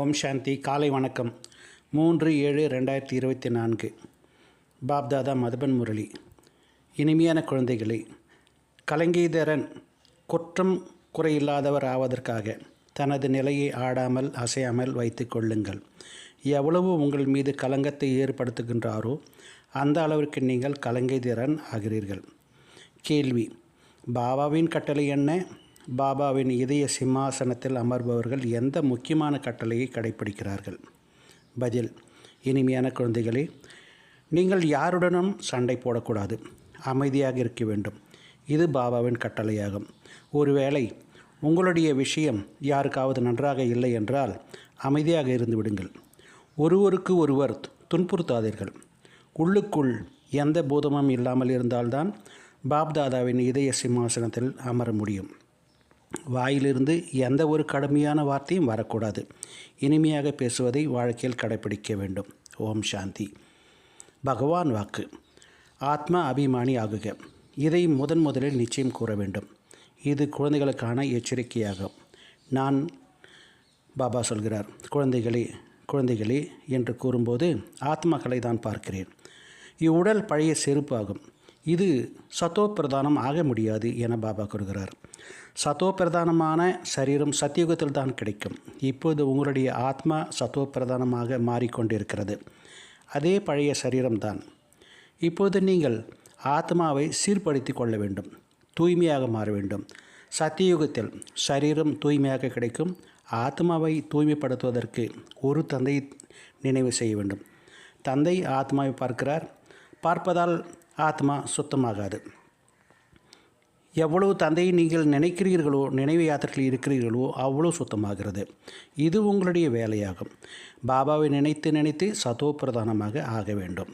ஓம் சாந்தி. காலை வணக்கம். மூன்று ஏழு ரெண்டாயிரத்தி இருபத்தி நான்கு. பாப்தாதா மதுபன் முரளி. இனிமையான குழந்தைகளே கலங்கீதரன் குற்றம் குறையில்லாதவர் ஆவதற்காக தனது நிலையை ஆடாமல் அசையாமல் வைத்து கொள்ளுங்கள். எவ்வளவு உங்கள் மீது கலங்கத்தை ஏற்படுத்துகின்றாரோ அந்த அளவிற்கு நீங்கள் கலங்கீதரன் ஆகிறீர்கள். கேள்வி பாபாவின் கட்டளை என்ன? பாபாவின் இதய சிம்மாசனத்தில் அமர்பவர்கள் எந்த முக்கியமான கட்டளையை கடைப்பிடிக்கிறார்கள்? பதில் இனிமையான குழந்தைகளே நீங்கள் யாருடனும் சண்டை போடக்கூடாது. அமைதியாக இருக்க வேண்டும். இது பாபாவின் கட்டளையாகும். ஒருவேளை உங்களுடைய விஷயம் யாருக்காவது நன்றாக இல்லை என்றால் அமைதியாக இருந்து விடுங்கள். ஒருவருக்கு ஒருவர் துன்புறுத்தாதீர்கள். உள்ளுக்குள் எந்த பூதமும் இல்லாமல் இருந்தால்தான் பாப்தாதாவின் இதய சிம்மாசனத்தில் அமர முடியும். வாயிலிருந்து எந்த ஒரு கடுமையான வார்த்தையும் வரக்கூடாது. இனிமையாக பேசுவதை வாழ்க்கையில் கடைப்பிடிக்க வேண்டும். ஓம் சாந்தி. பகவான் வாக்கு. ஆத்மா அபிமானி ஆகுக. இதை முதன் முதலில் நிச்சயம் கூற வேண்டும். இது குழந்தைகளுக்கான எச்சரிக்கையாகும். நான் பாபா சொல்கிறார் குழந்தைகளே குழந்தைகளே என்று கூறும்போது ஆத்மாக்களை தான் பார்க்கிறேன். இவ்வுடல் பழைய செருப்பாகும். இது சத்தோ பிரதானம் ஆக முடியாது என பாபா கூறுகிறார். சத்தோ பிரதானமான சரீரம் சத்தியுகத்தில் தான் கிடைக்கும். இப்போது உங்களுடைய ஆத்மா சத்தோ பிரதானமாக மாறிக்கொண்டிருக்கிறது. அதே பழைய சரீரம்தான் இப்போது நீங்கள் ஆத்மாவை சீர்படுத்தி கொள்ள வேண்டும். தூய்மையாக மாற வேண்டும். சத்தியுகத்தில் சரீரம் தூய்மையாக கிடைக்கும். ஆத்மாவை தூய்மைப்படுத்துவதற்கு ஒரு தந்தை நினைவு செய்ய வேண்டும். தந்தை ஆத்மாவை பார்க்கிறார். பார்ப்பதால் ஆத்மா சுத்தமாகாது. எவ்வளவு தந்தையை நீங்கள் நினைக்கிறீர்களோ நினைவு யாத்திரையில் இருக்கிறீர்களோ அவ்வளோ சுத்தமாகிறது. இது உங்களுடைய வேலையாகும். பாபாவை நினைத்து நினைத்து சத்தோ பிரதானமாக ஆக வேண்டும்.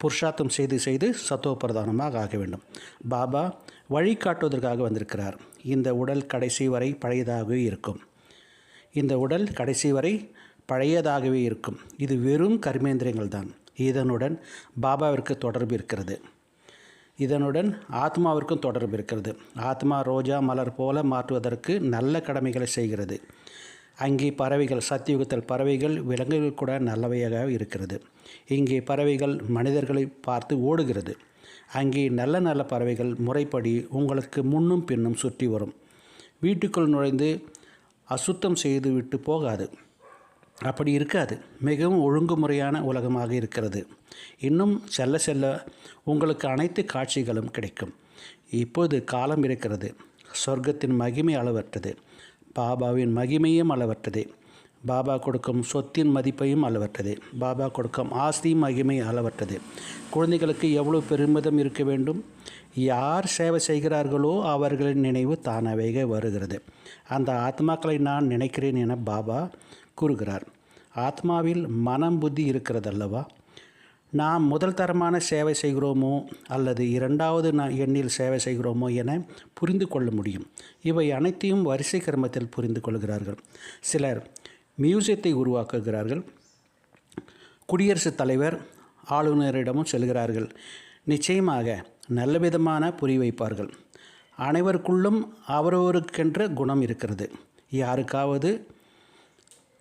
புருஷார்த்தம் செய்து செய்து சத்தோ பிரதானமாக ஆக வேண்டும். பாபா வழிகாட்டுவதற்காக வந்திருக்கிறார். இந்த உடல் கடைசி வரை பழையதாகவே இருக்கும். இந்த உடல் கடைசி வரை பழையதாகவே இருக்கும். இது வெறும் கர்மேந்திரியங்கள் தான் இதனுடன் பாபாவிற்கு தொடர்பு இருக்கிறது. இதனுடன் ஆத்மாவிற்கும் தொடர்பு இருக்கிறது. ஆத்மா ரோஜா மலர் போல மாற்றுவதற்கு நல்ல கடமைகளை செய்கிறது. அங்கே பறவைகள் சத்தியுகத்தில் பறவைகள் விலங்குகள் கூட நல்லவையாக இருக்கிறது. இங்கே பறவைகள் மனிதர்களை பார்த்து ஓடுகிறது. அங்கே நல்ல நல்ல பறவைகள் முறைப்படி உங்களுக்கு முன்னும் பின்னும் சுற்றி வரும். வீட்டுக்குள் நுழைந்து அசுத்தம் செய்து விட்டு போகாது. அப்படி இருக்காது. மிகவும் ஒழுங்குமுறையான உலகமாக இருக்கிறது. இன்னும் செல்ல செல்ல உங்களுக்கு அனைத்து காட்சிகளும் கிடைக்கும். இப்போது காலம் இருக்கிறது. சொர்க்கத்தின் மகிமை அளவற்றது. பாபாவின் மகிமையும் அளவற்றது. பாபா கொடுக்கும் சொத்தின் மதிப்பையும் அளவற்றது. பாபா கொடுக்கும் ஆஸ்தியும் மகிமை அளவற்றது. குழந்தைகளுக்கு எவ்வளோ பெருமிதம் இருக்க வேண்டும்? யார் சேவை செய்கிறார்களோ அவர்களின் நினைவு தானாகவே வருகிறது. அந்த ஆத்மாக்களை நான் நினைக்கிறேன் என பாபா கூறுகிறார். ஆத்மாவில் மனம் புத்தி இருக்கிறதல்லவா? நாம் முதல் தரமான சேவை செய்கிறோமோ அல்லது இரண்டாவது எண்ணில் சேவை செய்கிறோமோ என புரிந்து கொள்ள முடியும். இவை அனைத்தையும் வரிசை கிரமத்தில் புரிந்து கொள்கிறார்கள். சிலர் மியூசியத்தை உருவாக்குகிறார்கள். குடியரசுத் தலைவர் ஆளுநரிடமும் செல்கிறார்கள். நிச்சயமாக நல்ல விதமான புரி வைப்பார்கள் அனைவருக்குள்ளும் அவரவருக்கென்ற குணம் இருக்கிறது. யாருக்காவது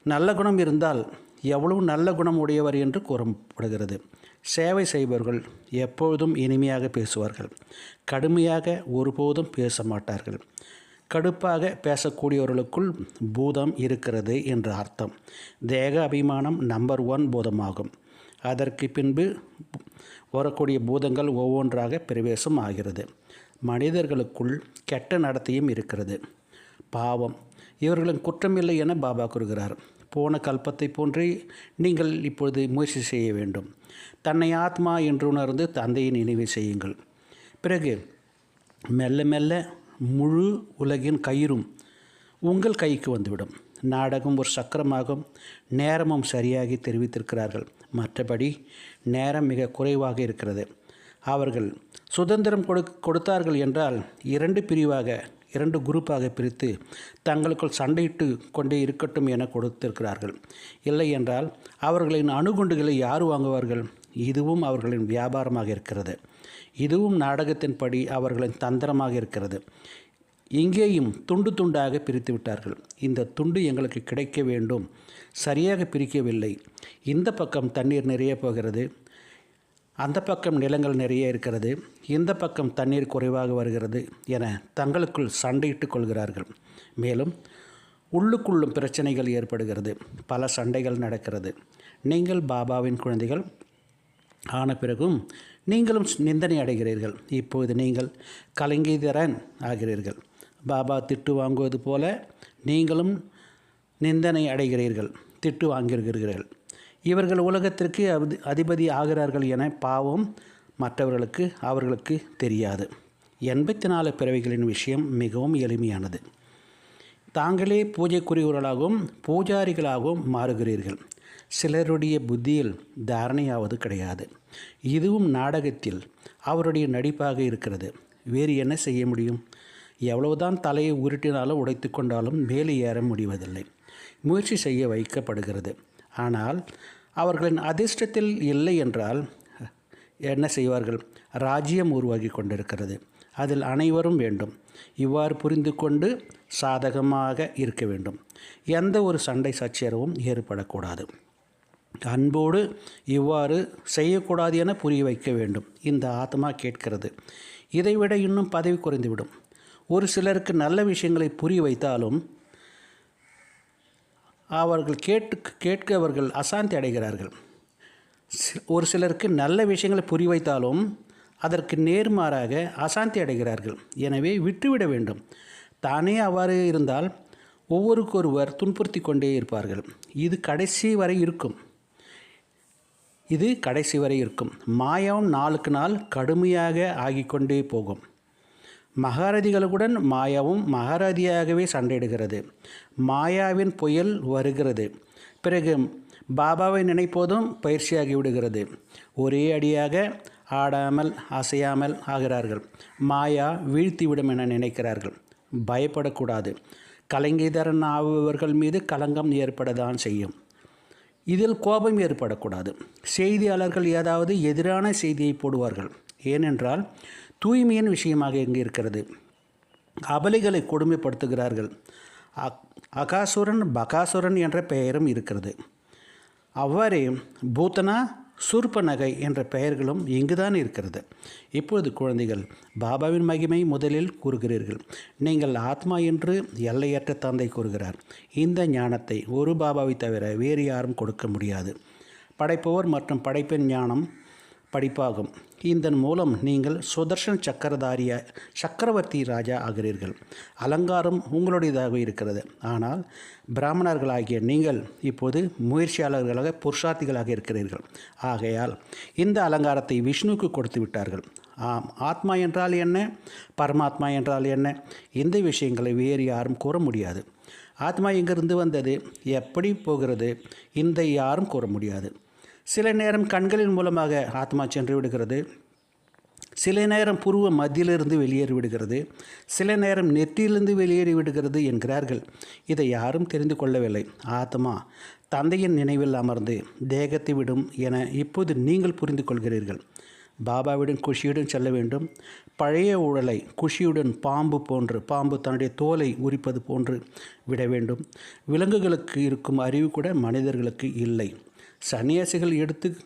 நல்ல குணம் இருந்தால் எவ்வளவு நல்ல குணம் உடையவர் என்று கூறப்படுகிறது. சேவை செய்பவர்கள் எப்பொழுதும் இனிமையாக பேசுவார்கள். கடுமையாக ஒருபோதும் பேச மாட்டார்கள் கடுப்பாக பேசக்கூடியவர்களுக்குள் பூதம் இருக்கிறது என்று அர்த்தம். தேக அபிமானம் நம்பர் ஒன் பூதமாகும். அதற்கு பின்பு வரக்கூடிய பூதங்கள் ஒவ்வொன்றாக பிரவேசம் ஆகிறது. மனிதர்களுக்குள் கெட்ட நடத்தையும் இருக்கிறது. பாவம் இவர்களின் குற்றமில்லை என பாபா கூறுகிறார். போன கல்பத்தை போன்றே நீங்கள் இப்பொழுது முயற்சி செய்ய வேண்டும். தன்னை ஆத்மா என்று உணர்ந்து தந்தையை நினைவு செய்யுங்கள். பிறகு மெல்ல மெல்ல முழு உலகின் கயிறும் உங்கள் கைக்கு வந்துவிடும். நாடகம் ஒரு சக்கரமாகும். நேரமும் சரியாகி தெரிவித்திருக்கிறார்கள். மற்றபடி நேரம் மிக குறைவாக இருக்கிறது. அவர்கள் சுதந்திரம் கொடு கொடுத்தார்கள் என்றால் இரண்டு பிரிவாக இரண்டு குரூப்பாக பிரித்து தங்களுக்குள் சண்டையிட்டு கொண்டே இருக்கட்டும் என கொடுத்திருக்கிறார்கள். இல்லை என்றால் அவர்களின் அணுகுண்டுகளை யார் வாங்குவார்கள்? இதுவும் அவர்களின் வியாபாரமாக இருக்கிறது. இதுவும் நாடகத்தின்படி அவர்களின் தந்திரமாக இருக்கிறது. இங்கேயும் துண்டு துண்டாக பிரித்து விட்டார்கள். இந்த துண்டு எங்களுக்கு கிடைக்க வேண்டும். சரியாக பிரிக்கவில்லை. இந்த பக்கம் தண்ணீர் நிறைய போகிறது. அந்த பக்கம் நிலங்கள் நிறைய இருக்கிறது இந்த பக்கம் தண்ணீர் குறைவாக வருகிறது என தங்களுக்குள் சண்டையிட்டுக் கொள்கிறார்கள். மேலும் உள்ளுக்குள்ளும் பிரச்சனைகள் ஏற்படுகிறது. பல சண்டைகள் நடக்கிறது. நீங்கள் பாபாவின் குழந்தைகள் ஆன பிறகும் நீங்களும் நிந்தனை அடைகிறீர்கள். இப்போது நீங்கள் கலங்கிதரன் ஆகிறீர்கள். பாபா திட்டு வாங்குவது போல நீங்களும் நிந்தனை அடைகிறீர்கள். திட்டு வாங்கியிருக்கிறீர்கள். இவர்கள் உலகத்திற்கு அதி அதிபதி ஆகிறார்கள் என பாவம் மற்றவர்களுக்கு அவர்களுக்கு தெரியாது. எண்பத்தி நாலு பிறவிகளின் விஷயம் மிகவும் எளிமையானது. தாங்களே பூஜைக்குரியவர்களாகவும் பூஜாரிகளாகவும் மாறுகிறீர்கள். சிலருடைய புத்தியில் தாரணையாவது கிடையாது. இதுவும் நாடகத்தில் அவருடைய நடிப்பாக இருக்கிறது. வேறு என்ன செய்ய முடியும்? எவ்வளவுதான் தலையை உருட்டினாலும் உடைத்து கொண்டாலும் மேலே ஏற முடிவதில்லை. முயற்சி செய்ய வைக்கப்படுகிறது. ஆனால் அவர்களின் அதிர்ஷ்டத்தில் இல்லை என்றால் என்ன செய்வார்கள்? ராஜ்யம் உருவாகி கொண்டிருக்கிறது. அதில் அனைவரும் வேண்டும். இவ்வாறு புரிந்து கொண்டு சாதகமாக இருக்க வேண்டும். எந்த ஒரு சண்டை சச்சரவும் ஏற்படக்கூடாது. அன்போடு இவ்வாறு செய்யக்கூடாது என புரிய வைக்க வேண்டும். இந்த ஆத்மா கேட்கிறது. இதைவிட இன்னும் பதவி குறைந்துவிடும். ஒரு சிலருக்கு நல்ல விஷயங்களை புரிய வைத்தாலும் அவர்கள் கேட்டு கேட்க அவர்கள் அசாந்தி அடைகிறார்கள். ஒரு சிலருக்கு நல்ல விஷயங்களை புரிய வைத்தாலும் அதற்கு நேர்மாறாக அசாந்தி அடைகிறார்கள். எனவே விட்டுவிட வேண்டும். தானே அவ்வாறு இருந்தால் ஒவ்வொருக்கொருவர் துன்புறுத்தி கொண்டே இருப்பார்கள். இது கடைசி வரை இருக்கும். இது கடைசி வரை இருக்கும். மாயம் நாளுக்கு நாள் கடுமையாக ஆகிக்கொண்டே போகும். மகாரதிகளுடன் மாயாவும் மகாரதியாகவே சண்டையிடுகிறது. மாயாவின் புயல் வருகிறது. பிறகு பாபாவை நினைப்போதும் பயிற்சியாகி விடுகிறது. ஒரே அடியாக ஆடாமல் அசையாமல் ஆகிறார்கள். மாயா வீழ்த்திவிடும் என நினைக்கிறார்கள். பயப்படக்கூடாது. கலங்கிதரன் ஆபவர்கள் மீது களங்கம் ஏற்படத்தான் செய்யும். இதில் கோபம் ஏற்படக்கூடாது. செய்தியாளர்கள் ஏதாவது எதிரான செய்தியை போடுவார்கள். ஏனென்றால் தூய்மையின் விஷயமாக இங்கு இருக்கிறது? கபலிகளை கொடுமைப்படுத்துகிறார்கள். அகாசுரன் பகாசுரன் என்ற பெயரும் இருக்கிறது. அவ்வாறே பூத்தனா சூர்பநகை என்ற பெயர்களும் இங்குதான் இருக்கிறது. இப்பொழுது குழந்தைகள் பாபாவின் மகிமை முதலில் கூறுகிறீர்கள். நீங்கள் ஆத்மா என்று எல்லையற்ற தந்தை கூறுகிறார். இந்த ஞானத்தை ஒரு பாபாவை தவிர வேறு யாரும் கொடுக்க முடியாது. படைப்பவர் மற்றும் படைப்பின் ஞானம் படிப்பாகும். இதன் மூலம் நீங்கள் சுதர்ஷன் சக்கரதாரிய சக்கரவர்த்தி ராஜா ஆகிறீர்கள். அலங்காரம் உங்களுடையதாக இருக்கிறது. ஆனால் பிராமணர்களாகிய நீங்கள் இப்போது முயற்சியாளர்களாக புருஷார்த்திகளாக இருக்கிறீர்கள். ஆகையால் இந்த அலங்காரத்தை விஷ்ணுவுக்கு கொடுத்து விட்டார்கள். ஆம் ஆத்மா என்றால் என்ன? பரமாத்மா என்றால் என்ன? இந்த விஷயங்களை வேறு யாரும் கூற முடியாது. ஆத்மா எங்கிருந்து வந்தது? எப்படி போகிறது? இந்த யாரும் கூற முடியாது. சில நேரம் கண்களின் மூலமாக ஆத்மா சென்று விடுகிறது. சில நேரம் புருவ மத்தியிலிருந்து வெளியேறி விடுகிறது. சில நேரம் நெற்றியிலிருந்து வெளியேறி விடுகிறது என்கிறார்கள். இதை யாரும் தெரிந்து கொள்ளவில்லை. ஆத்மா தந்தையின் நினைவில் அமர்ந்து தேகத்தை விடும் என இப்போது நீங்கள் புரிந்து கொள்கிறீர்கள். பாபாவிடம் குஷியுடன் செல்ல வேண்டும். பழைய உடலை குஷியுடன் பாம்பு போன்று பாம்பு தன்னுடைய தோலை உரிப்பது போன்று விட வேண்டும். விலங்குகளுக்கு இருக்கும் அறிவு கூட மனிதர்களுக்கு இல்லை. சன்னியாசிகள் எடுத்து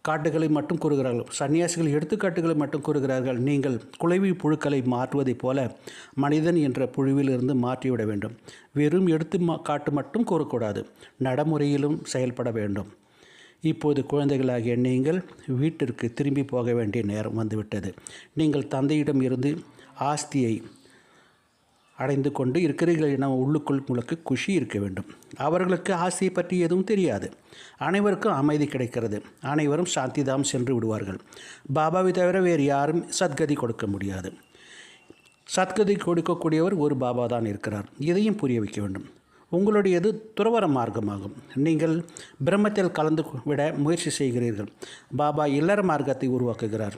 காட்டுகளை மட்டும் கூறுகிறார்கள். சன்னியாசிகள் எடுத்துக்காட்டுகளை மட்டும் கூறுகிறார்கள். நீங்கள் குலைவி புழுக்களை மாற்றுவதைப் போல மனிதன் என்ற புழுவிலிருந்து மாற்றிவிட வேண்டும். வெறும் எடுத்து மா- காட்டு மட்டும் கூறக்கூடாது. நடைமுறையிலும் செயல்பட வேண்டும். இப்போது குழந்தைகளாகிய நீங்கள் வீட்டிற்கு திரும்பி போக வேண்டிய நேரம் வந்துவிட்டது. நீங்கள் தந்தையிடம் இருந்து ஆஸ்தியை அடைந்து கொண்டு இருக்கிறீர்கள் என உள்ளுக்குள் உங்களுக்கு குஷி இருக்க வேண்டும். அவர்களுக்கு ஆசையை பற்றி எதுவும் தெரியாது. அனைவருக்கும் அமைதி கிடைக்கிறது. அனைவரும் சாந்திதாம் சென்று விடுவார்கள். பாபாவை தவிர வேறு யாரும் சத்கதி கொடுக்க முடியாது. சத்கதி கொடுக்கக்கூடியவர் ஒரு பாபா தான் இருக்கிறார். இதையும் புரிய வைக்க வேண்டும். உங்களுடையது துறவர மார்க்கமாகும். நீங்கள் பிரம்மத்தில் கலந்து விட முயற்சி செய்கிறீர்கள். பாபா இல்லற மார்க்கத்தை உருவாக்குகிறார்.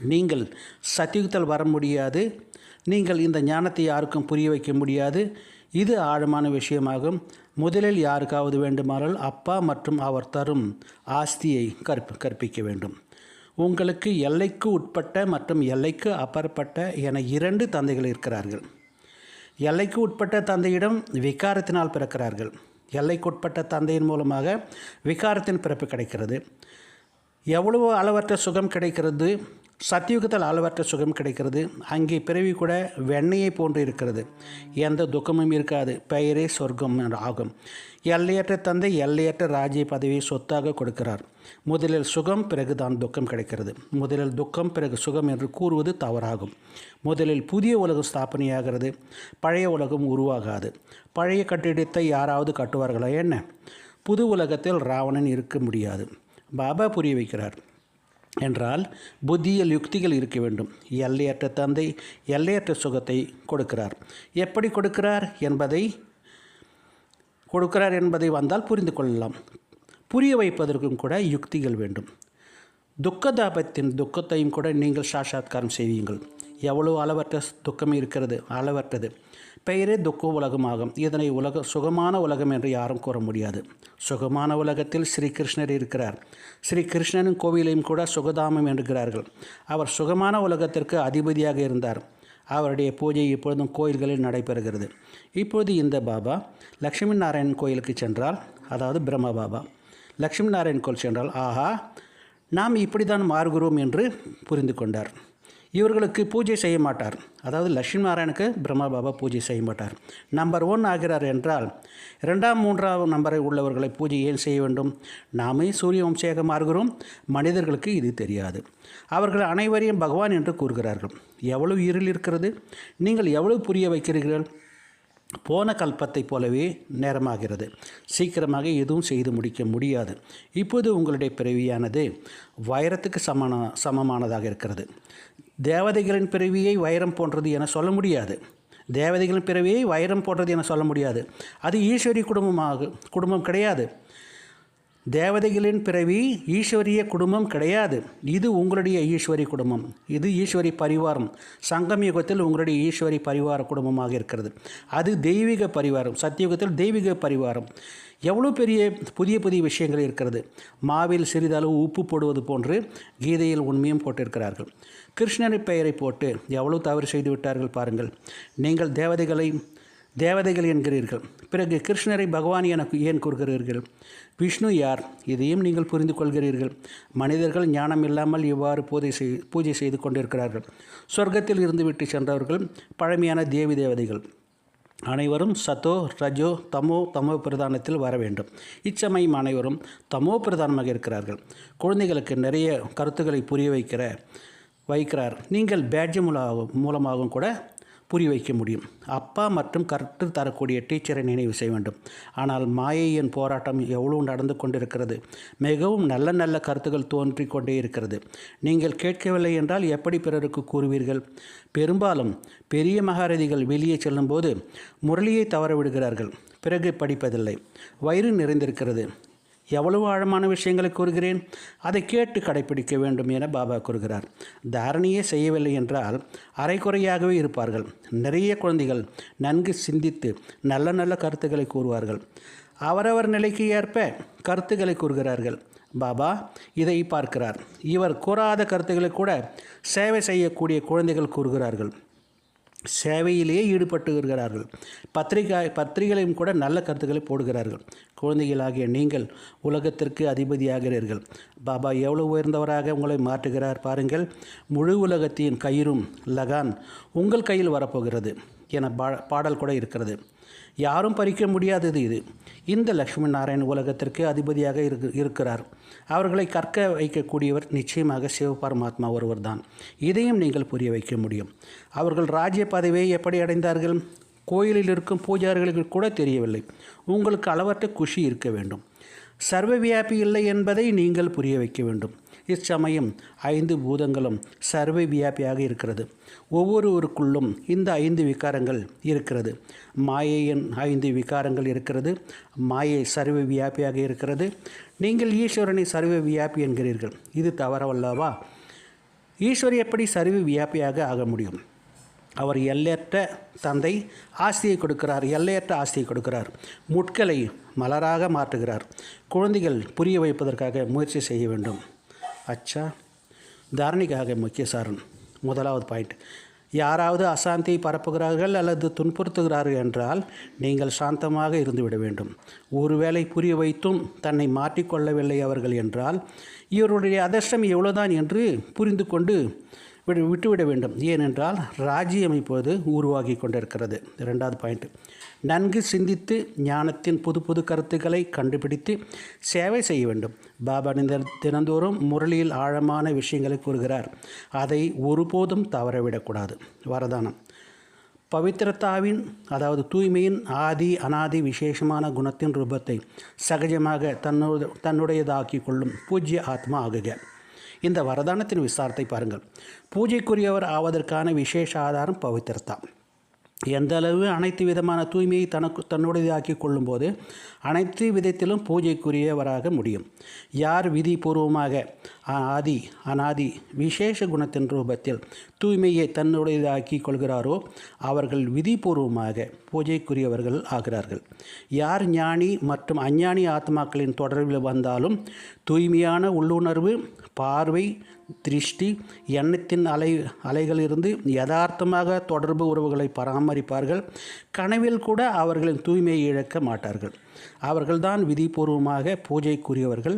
நீங்கள் சத்தியுகத்தில் வர முடியாது. நீங்கள் இந்த ஞானத்தை யாருக்கும் புரிய வைக்க முடியாது. இது ஆழமான விஷயமாகும். முதலில் யாருக்காவது வேண்டுமானால் அப்பா மற்றும் அவர் தரும் ஆஸ்தியை கற்ப கற்பிக்க வேண்டும். உங்களுக்கு எல்லைக்கு உட்பட்ட மற்றும் எல்லைக்கு அப்பாற்பட்ட என இரண்டு தந்தைகள் இருக்கிறார்கள். எல்லைக்கு உட்பட்ட தந்தையிடம் விகாரத்தினால் பிறக்கிறார்கள். எல்லைக்குட்பட்ட தந்தையின் மூலமாக விகாரத்தின் பிறப்பு கிடைக்கிறது. எவ்வளவு அளவற்ற சுகம் கிடைக்கிறது? சத்தியுகத்தில் அளவற்ற சுகம் கிடைக்கிறது. அங்கே பிறவி கூட வெண்ணையை போன்று இருக்கிறது. எந்த துக்கமும் இருக்காது. பெயரே சொர்க்கம் ஆகும். எல்லையற்ற தந்தை எல்லையற்ற ராஜ்ய பதவியை சொத்தாக கொடுக்கிறார். முதலில் சுகம் பிறகுதான் துக்கம் கிடைக்கிறது. முதலில் துக்கம் பிறகு சுகம் என்று கூறுவது தவறாகும். முதலில் புதிய உலகம் ஸ்தாபனையாகிறது. பழைய உலகம் உருவாகாது. பழைய கட்டிடத்தை யாராவது கட்டுவார்களா? என்ன? புது உலகத்தில் ராவணன் இருக்க முடியாது. பாபா புரிய வைக்கிறார். என்றால் புத்தியில் யுக்திகள் இருக்க வேண்டும். எல்லையற்ற தந்தை எல்லையற்ற சுகத்தை கொடுக்கிறார். எப்படி கொடுக்கிறார் என்பதை கொடுக்கிறார் என்பதை வந்தால் புரிந்து கொள்ளலாம். புரிய வைப்பதற்கும் கூட யுக்திகள் வேண்டும். துக்கதாபத்தின் துக்கத்தையும் கூட நீங்கள் சாட்சாத்காரம் செய்வீங்கள் எவ்வளவு அளவற்ற துக்கம் இருக்கிறது அளவற்றது. பெயரே துக்க உலகமாகும். இதனை உலக சுகமான உலகம் என்று யாரும் கூற முடியாது. சுகமான உலகத்தில் ஸ்ரீகிருஷ்ணர் இருக்கிறார். ஸ்ரீ கிருஷ்ணனின் கோவிலையும் கூட சுகதாமம் என்கிறார்கள். அவர் சுகமான உலகத்திற்கு அதிபதியாக இருந்தார். அவருடைய பூஜை இப்பொழுதும் கோயில்களில் நடைபெறுகிறது. இப்பொழுது இந்த பாபா லக்ஷ்மி நாராயணன் கோயிலுக்கு சென்றால் அதாவது பிரம்ம பாபா லக்ஷ்மி நாராயண் கோயில் சென்றால் ஆஹா நாம் இப்படி தான் மாறுகிறோம் என்று புரிந்து கொண்டார். இவர்களுக்கு பூஜை செய்ய மாட்டார். அதாவது லட்சுமி நாராயணுக்கு பிரம்மா பாபா பூஜை செய்ய மாட்டார். நம்பர் ஒன் ஆகிறார் என்றால் ரெண்டாம் மூன்றாம் நம்பரை உள்ளவர்களை பூஜை ஏன் செய்ய வேண்டும்? நாமே சூரிய வம்சையாக மாறுகிறோம். மனிதர்களுக்கு இது தெரியாது. அவர்கள் அனைவரையும் பகவான் என்று கூறுகிறார்கள். எவ்வளவு இருள் இருக்கிறது? நீங்கள் எவ்வளவு புரிய வைக்கிறீர்கள்? போன கல்பத்தைப் போலவே நேரமாகிறது. சீக்கிரமாக எதுவும் செய்து முடிக்க முடியாது. இப்போது உங்களுடைய பிறவியானது வைரத்துக்கு சமன சமமானதாக இருக்கிறது. தேவதைகளின் பிறவியை வைரம் போன்றது என சொல்ல முடியாது. தேவதைகளின் பிறவியை வைரம் போன்றது என சொல்ல முடியாது. அது ஈஸ்வரி குடும்பமாக குடும்பம் கிடையாது. தேவதைகளின் பிறவி ஈஸ்வரிய குடும்பம் கிடையாது. இது உங்களுடைய ஈஸ்வரி குடும்பம். இது ஈஸ்வரி பரிவாரம். சங்கம் யுகத்தில் உங்களுடைய ஈஸ்வரி பரிவார குடும்பமாக இருக்கிறது. அது தெய்வீக பரிவாரம். சத்தியுகத்தில் தெய்வீக பரிவாரம். எவ்வளோ பெரிய புதிய புதிய விஷயங்கள் இருக்கிறது. மாவில் சிறிதளவு உப்பு போடுவது போன்று கீதையில் உண்மையும் போட்டிருக்கிறார்கள். கிருஷ்ணனின் பெயரை போட்டு எவ்வளோ தவறு செய்து விட்டார்கள் பாருங்கள். நீங்கள் தேவதைகளை தேவதைகள் என்கிறீர்கள். பிறகு கிருஷ்ணரை பகவான் என ஏன் கூறுகிறீர்கள்? விஷ்ணு யார்? இதையும் நீங்கள் புரிந்து கொள்கிறீர்கள். மனிதர்கள் ஞானம் இல்லாமல் இவ்வாறு பூஜை செய் பூஜை செய்து கொண்டிருக்கிறார்கள். சொர்க்கத்தில் இருந்து விட்டு சென்றவர்கள் பழமையான தேவி தேவதைகள். அனைவரும் சத்தோ ரஜோ தமோ தமோ பிரதானத்தில் வர வேண்டும். இச்சமயம் அனைவரும் தமோ பிரதானமாக இருக்கிறார்கள். குழந்தைகளுக்கு நிறைய கருத்துக்களை புரிய வைக்கிற வைக்கிறார். நீங்கள் பேட்ஜ் மூலமாகவும் மூலமாகவும் கூட புரிய வைக்க முடியும். அப்பா மற்றும் கற்று தரக்கூடிய டீச்சரை நினைவு செய்ய வேண்டும். ஆனால் மாயையின் போராட்டம் எவ்வளவு நடந்து கொண்டிருக்கிறது? மிகவும் நல்ல நல்ல கருத்துக்கள் தோன்றி கொண்டே இருக்கிறது. நீங்கள் கேட்கவில்லை என்றால் எப்படி பிறருக்கு கூறுவீர்கள்? பெரும்பாலும் பெரிய மகாரதிகள் வெளியே செல்லும்போது முரளியை தவற விடுகிறார்கள் பிறகு படிப்பதில்லை. வயிறு நிறைந்திருக்கிறது. எவ்வளவு ஆழமான விஷயங்களை கூறுகிறேன்? அதை கேட்டு கடைப்பிடிக்க வேண்டும் என பாபா கூறுகிறார். தாரணையே செய்யவில்லை என்றால் அரைக்குறையாகவே இருப்பார்கள். நிறைய குழந்தைகள் நன்கு சிந்தித்து நல்ல நல்ல கருத்துக்களை கூறுவார்கள். அவரவர் நிலைக்கு ஏற்ப கருத்துக்களை கூறுகிறார்கள். பாபா இதை பார்க்கிறார். இவர் கூறாத கருத்துக்களை கூட சேவை செய்யக்கூடிய குழந்தைகள் கூறுகிறார்கள். சேவையிலேயே ஈடுபட்டு இருக்கிறார்கள். பத்திரிகை பத்திரிகைகளையும் கூட நல்ல கருத்துக்களை போடுகிறார்கள். குழந்தைகளாகிய நீங்கள் உலகத்திற்கு அதிபதியாகிறீர்கள். பாபா எவ்வளவு உயர்ந்தவராக உங்களை மாற்றுகிறார் பாருங்கள். முழு உலகத்தின் கயிறும் லகான் உங்கள் கையில் வரப்போகிறது. என பா பாடல் கூட இருக்கிறது. யாரும் பறிக்க முடியாதது இது. இந்த லக்ஷ்மி நாராயண் உலகத்திற்கு அதிபதியாக இருக்கு இருக்கிறார். அவர்களை கற்க வைக்கக்கூடியவர் நிச்சயமாக சிவபரமாத்மா ஒருவர் தான் இதையும் நீங்கள் புரிய வைக்க முடியும். அவர்கள் ராஜ்ய பதவியை எப்படி அடைந்தார்கள்? கோயிலில் இருக்கும் பூஜாரிகளுக்கு கூட தெரியவில்லை. உங்களுக்கு அளவற்ற குஷி இருக்க வேண்டும். சர்வ வியாபி இல்லை என்பதை நீங்கள் புரிய வைக்க வேண்டும். இச்சமயம் ஐந்து பூதங்களும் சர்வ வியாபியாக இருக்கிறது. ஒவ்வொருவருக்குள்ளும் இந்த ஐந்து விகாரங்கள் இருக்கிறது. மாயையின் ஐந்து விகாரங்கள் இருக்கிறது. மாயை சர்வ வியாபியாக இருக்கிறது. நீங்கள் ஈஸ்வரனை சர்வ வியாபி என்கிறீர்கள். இது தவறவல்லவா ஈஸ்வர் எப்படி சர்வ வியாபியாக ஆக முடியும்? அவர் எல்லையற்ற தந்தை ஆஸ்தியை கொடுக்கிறார். எல்லையற்ற ஆஸ்தியை கொடுக்கிறார். முட்களை மலராக மாற்றுகிறார். குழந்தைகள் புரிய வைப்பதற்காக முயற்சி செய்ய வேண்டும். அச்சா தாரணிக்காக முக்கிய சாரன் முதலாவது பாயிண்ட் யாராவது அசாந்தியை பரப்புகிறார்கள் அல்லது துன்புறுத்துகிறார்கள் என்றால் நீங்கள் சாந்தமாக இருந்துவிட வேண்டும். ஒருவேளை புரிய வைத்தும் தன்னை மாற்றிக்கொள்ளவில்லை அவர்கள் என்றால் இவருடைய அதிர்ஷ்டம் எவ்வளோதான் என்று புரிந்து கொண்டு விடு விட்டுவிட வேண்டும். ஏனென்றால் ராஜ்யம் இப்போது உருவாகி கொண்டிருக்கிறது. இரண்டாவது பாயிண்ட் நன்கு சிந்தித்து ஞானத்தின் புது புது கருத்துக்களை கண்டுபிடித்து சேவை செய்ய வேண்டும். பாபா தினந்தோறும் முரளியில் ஆழமான விஷயங்களை கூறுகிறார். அதை ஒருபோதும் தவறவிடக்கூடாது. வரதானம். பவித்திரத்தாவின் அதாவது தூய்மையின் ஆதி அனாதி விசேஷமான குணத்தின் ரூபத்தை சகஜமாக தன்னுடைய தன்னுடையதாக்கி கொள்ளும் பூஜ்ய ஆத்மா ஆகுக. இந்த வரதானத்தின் விசாரத்தை பாருங்கள். பூஜைக்குரியவர் ஆவதற்கான விசேஷ ஆதாரம் பவித்திரத்தான் எந்த அளவு அனைத்து விதமான தூய்மையை தனக்கு தன்னுடையதாக்கி கொள்ளும்போது அனைத்து விதத்திலும் பூஜைக்குரியவராக முடியும். யார் விதிபூர்வமாக ஆதி அனாதி விசேஷ குணத்தின் ரூபத்தில் தூய்மையை தன்னுடையதாக்கி கொள்கிறாரோ அவர்கள் விதிபூர்வமாக பூஜைக்குரியவர்கள் ஆகிறார்கள். யார் ஞானி மற்றும் அஞ்ஞானி ஆத்மாக்களின் தொடர்பில் வந்தாலும் தூய்மையான உள்ளுணர்வு பார்வை திருஷ்டி எண்ணத்தின் அலை அலைகளிலிருந்து யதார்த்தமாக தொடர்பு உறவுகளை பராமரிப்பார்கள் கனவில் கூட அவர்களின் தூய்மையை இழக்க மாட்டார்கள். அவர்கள்தான் விதிபூர்வமாக பூஜைக்குரியவர்கள்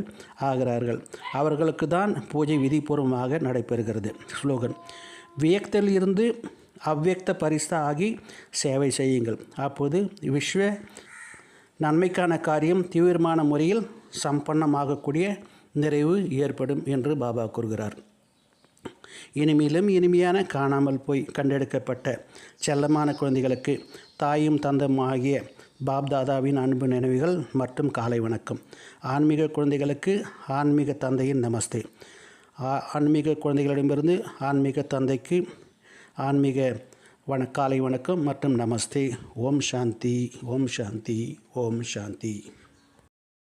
ஆகிறார்கள். அவர்களுக்கு தான் பூஜை விதிபூர்வமாக நடைபெறுகிறது. ஸ்லோகன். வியக்தில் இருந்து அவ்வியக்த பரிசா ஆகி சேவை செய்யுங்கள். அப்போது விஸ்வ நன்மைக்கான காரியம் தீவிரமான முறையில் சம்பன்னமாகக்கூடிய நிறைவு ஏற்படும் என்று பாபா கூறுகிறார். இனிமேலும் இனிமையான காணாமல் போய் கண்டெடுக்கப்பட்ட செல்லமான குழந்தைகளுக்கு தாயும் தந்தும் ஆகிய பாப்தாதாவின் அன்பு நினைவுகள் மற்றும் காலை வணக்கம். ஆன்மீக குழந்தைகளுக்கு ஆன்மீக தந்தையின் நமஸ்தே. ஆன்மீக குழந்தைகளிடமிருந்து ஆன்மீக தந்தைக்கு ஆன்மீக வண காலை வணக்கம் மற்றும் நமஸ்தே. ஓம் சாந்தி ஓம் சாந்தி ஓம் சாந்தி.